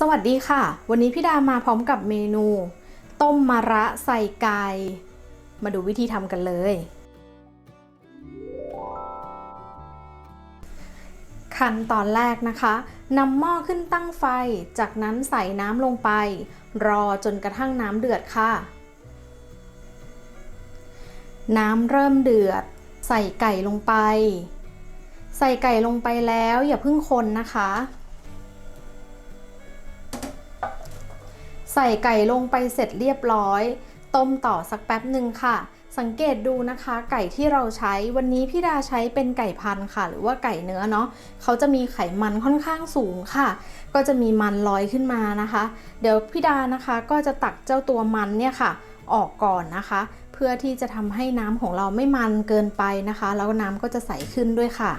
สวัสดีค่ะ วันนี้พี่ดามาพร้อมกับเมนู ต้มมะระใส่ไก่มาดูวิธีทำกันเลย ขั้นตอนแรกนะคะนำหม้อขึ้นตั้งไฟ จากนั้นใส่น้ำลงไป รอจนกระทั่งน้ำเดือดค่ะ น้ำเริ่มเดือด ใส่ไก่ลงไป ใส่ไก่ลงไปแล้วอย่าเพิ่งคนนะคะ ใส่ไก่ลงไปเสร็จเรียบร้อย ต้มต่อสักแป๊บหนึ่งค่ะ สังเกตดูนะคะ ไก่ที่เราใช้วันนี้พี่ดาใช้เป็นไก่พันค่ะ หรือว่าไก่เนื้อเนาะเขาจะมีไขมันค่อนข้างสูงค่ะ ก็จะมีมันลอยขึ้นมานะคะ เดี๋ยวพี่ดานะคะก็จะตักเจ้าตัวมันเนี่ยค่ะ ออกก่อนนะคะ เพื่อที่จะทำให้น้ำของเราไม่มันเกินไปนะคะ แล้วน้ำก็จะใสขึ้นด้วยค่ะ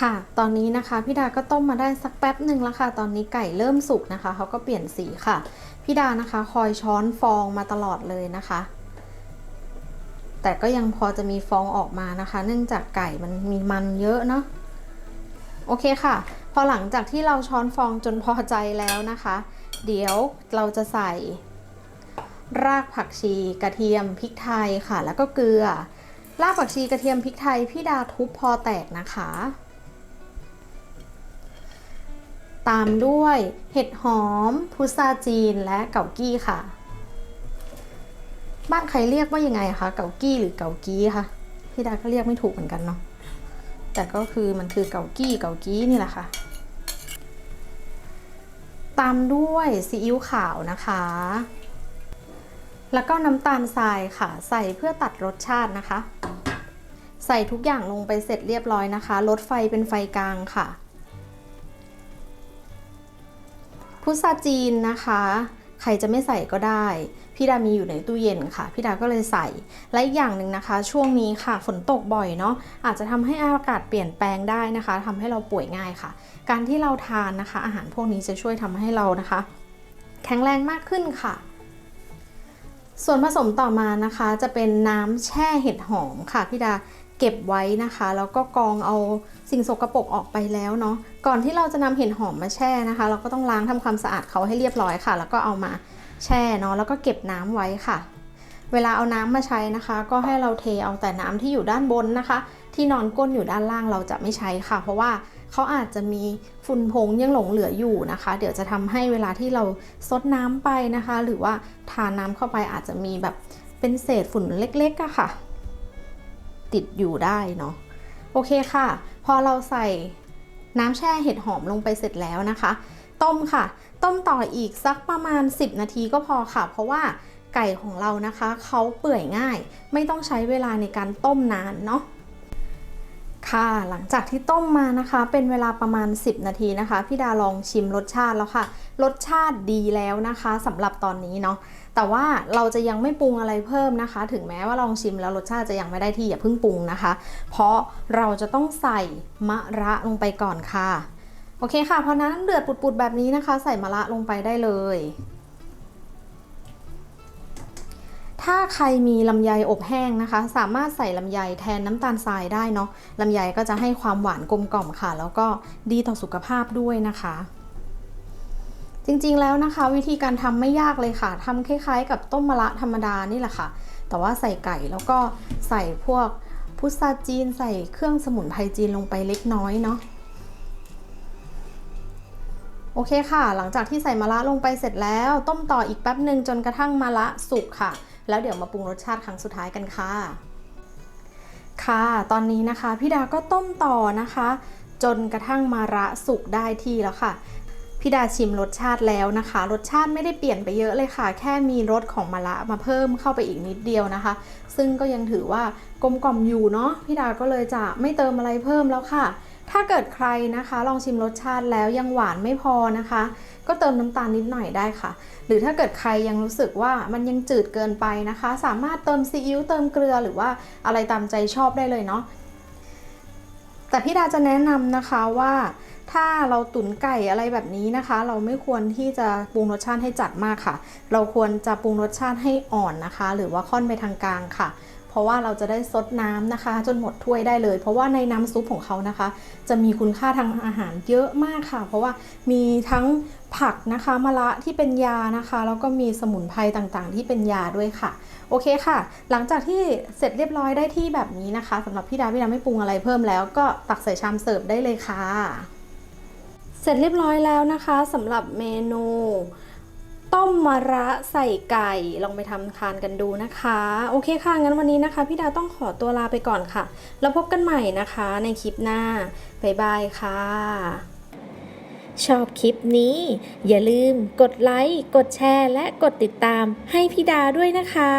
ค่ะ ตอนนี้นะคะพี่ดาก็ต้มมาได้สักแป๊บหนึ่งแล้วค่ะ ตอนนี้ไก่เริ่มสุกนะคะเขาก็เปลี่ยนสีค่ะ พี่ดานะคะคอยช้อนฟองมาตลอดเลยนะคะ แต่ก็ยังพอจะมีฟองออกมานะคะ เนื่องจากไก่มันมีมันเยอะเนาะ โอเคค่ะ พอหลังจากที่เราช้อนฟองจนพอใจแล้วนะคะ เดี๋ยวเราจะใส่ รากผักชีกระเทียมพริกไทยค่ะ แล้วก็เกลือรากผักชีกระเทียมพริกไทยพี่ดาทุบพอแตกนะคะ ตามด้วย เห็ดหอม พุทราจีนและเกากี้ค่ะ บ้านใครเรียกว่ายังไงคะ เกากี้หรือเกากี้คะพี่ดาก็เรียกไม่ถูกเหมือนกันเนาะแต่ก็คือมันคือเกากี้เกากี้นี่แหละค่ะ ตามด้วยซีอิ๊วขาวนะคะ แล้วก็น้ำตาลทรายค่ะ ใส่เพื่อตัดรสชาตินะคะ ใส่ทุกอย่างลงไปเสร็จเรียบร้อยนะคะ ลดไฟเป็นไฟกลางค่ะ พุทราจีนนะคะ ใครจะไม่ใส่ก็ได้ พี่ดามีอยู่ในตู้เย็นค่ะ พี่ดาก็เลยใส่ และอีกอย่างหนึ่งนะคะ ช่วงนี้ค่ะฝนตกบ่อยเนาะอาจจะทำให้อากาศเปลี่ยนแปลงได้นะคะทำให้เราป่วยง่ายค่ะ การที่เราทานนะคะ อาหารพวกนี้จะช่วยทำให้เรานะคะ แข็งแรงมากขึ้นค่ะส่วนผสมต่อมานะคะจะเป็นน้ำแช่เห็ดหอมค่ะพี่ดา เก็บไว้นะคะ แล้วก็กองเอาสิ่งสกรปรกออกไปแล้วเนาะก่อนที่เราจะนำเห็ดหอมมาแช่นะคะ เราก็ต้องล้างทำความสะอาดเขาให้เรียบร้อยค่ะ แล้วก็เอามาแช่เนาะแล้วก็เก็บน้ำไว้ค่ะ เวลาเอาน้ำมาใช้นะคะ ก็ให้เราเทเอาแต่น้ำที่อยู่ด้านบนนะคะ ที่นอนก้นอยู่ด้านล่างเราจะไม่ใช้ค่ะ เพราะว่าเขาอาจจะมีฝุ่นผงยังหลงเหลืออยู่นะคะ เดี๋ยวจะทำให้เวลาที่เราซดน้ำไปนะคะ หรือว่าทานน้ำเข้าไปอาจจะมีแบบเป็นเศษฝุ่นเล็กๆอะค่ะ ติดอยู่ได้เนาะโอเคค่ะ พอเราใส่น้ำแช่เห็ดหอมลงไปเสร็จแล้วนะคะ ต้มค่ะ ต้มต่ออีกสักประมาณ 10 นาทีก็พอค่ะ เพราะว่าไก่ของเรานะคะเขาเปื่อยง่าย ไม่ต้องใช้เวลาในการต้มนานเนาะค่ะหลังจากที่ต้มมานะคะ เป็นเวลาประมาณ 10 นาทีนะคะ พี่ดาลองชิมรสชาติแล้วค่ะ รสชาติดีแล้วนะคะสำหรับตอนนี้เนาะ แต่ว่าเราจะยังไม่ปรุงอะไรเพิ่มนะคะ ถึงแม้ว่าลองชิมแล้วรสชาติจะยังไม่ได้ที่อย่าเพิ่งปรุงนะคะ เพราะเราจะต้องใส่มะระลงไปก่อนค่ะ โอเคค่ะพอน้ำเดือดปุดๆแบบนี้นะคะ ใส่มะระลงไปได้เลย ถ้าใครมีลำไยอบแห้งนะคะ สามารถใส่ลำไยแทนน้ำตาลทรายได้เนาะลำไยก็จะให้ความหวานกลมกล่อมค่ะ แล้วก็ดีต่อสุขภาพด้วยนะคะ จริงๆแล้วนะคะ วิธีการทำไม่ยากเลยค่ะทำคล้ายๆ กับต้มมะระธรรมดานี่แหละค่ะ แต่ว่าใส่ไก่แล้วก็ใส่พวกพุทราจีนใส่เครื่องสมุนไพรจีนลงไปเล็กน้อยเนาะโอเคค่ะ หลังจากที่ใส่มะระลงไปเสร็จแล้ว ต้มต่ออีกแป๊บหนึ่งจนกระทั่งมะระสุกค่ะ แล้วเดี๋ยวมาปรุงรสชาติครั้งสุดท้ายกันค่ะ ค่ะ ตอนนี้นะคะพี่ดาก็ต้มต่อนะคะ จนกระทั่งมะระสุกได้ที่แล้วค่ะ พี่ดาชิมรสชาติแล้วนะคะ รสชาติไม่ได้เปลี่ยนไปเยอะเลยค่ะ แค่มีรสของมะระมาเพิ่มเข้าไปอีกนิดเดียวนะคะ ซึ่งก็ยังถือว่ากลมกล่อมอยู่เนาะพี่ดาก็เลยจะไม่เติมอะไรเพิ่มแล้วค่ะ ถ้าเกิดใครนะคะ ลองชิมรสชาติแล้วยังหวานไม่พอนะคะ ก็เติมน้ำตาลนิดหน่อยได้ค่ะ หรือถ้าเกิดใครยังรู้สึกว่ามันยังจืดเกินไปนะคะ สามารถเติมซีอิ๊วเติมเกลือหรือว่าอะไรตามใจชอบได้เลยเนาะแต่พี่ดาจะแนะนำนะคะว่า ถ้าเราตุ๋นไก่อะไรแบบนี้นะคะ เราไม่ควรที่จะปรุงรสชาติให้จัดมากค่ะ เราควรจะปรุงรสชาติให้อ่อนนะคะ หรือว่าค่อนไปทางกลางค่ะ เพราะว่าเราจะได้ซดน้ำนะคะ จนหมดถ้วยได้เลย เพราะว่าในน้ำซุปของเขานะคะ จะมีคุณค่าทางอาหารเยอะมากค่ะ เพราะว่ามีทั้งผักนะคะมะระที่เป็นยานะคะ แล้วก็มีสมุนไพรต่างๆ ที่เป็นยาด้วยค่ะ โอเคค่ะ หลังจากที่เสร็จเรียบร้อยได้ที่แบบนี้นะคะสำหรับพี่ดาพี่ดาไม่ปรุงอะไรเพิ่มแล้วก็ตักใส่ชามเสิร์ฟได้เลยค่ะ เสร็จเรียบร้อยแล้วนะคะสำหรับเมนู ต้มมะระใส่ไก่ลองไปทำทานกันดูนะคะ โอเคค่ะ งั้นวันนี้นะคะพี่ดาต้องขอตัวลาไปก่อนค่ะ แล้วพบกันใหม่นะคะในคลิปหน้า บ๊ายบายค่ะ ชอบคลิปนี้ อย่าลืมกดไลค์ กดแชร์ และกดติดตามให้พี่ดาด้วยนะคะ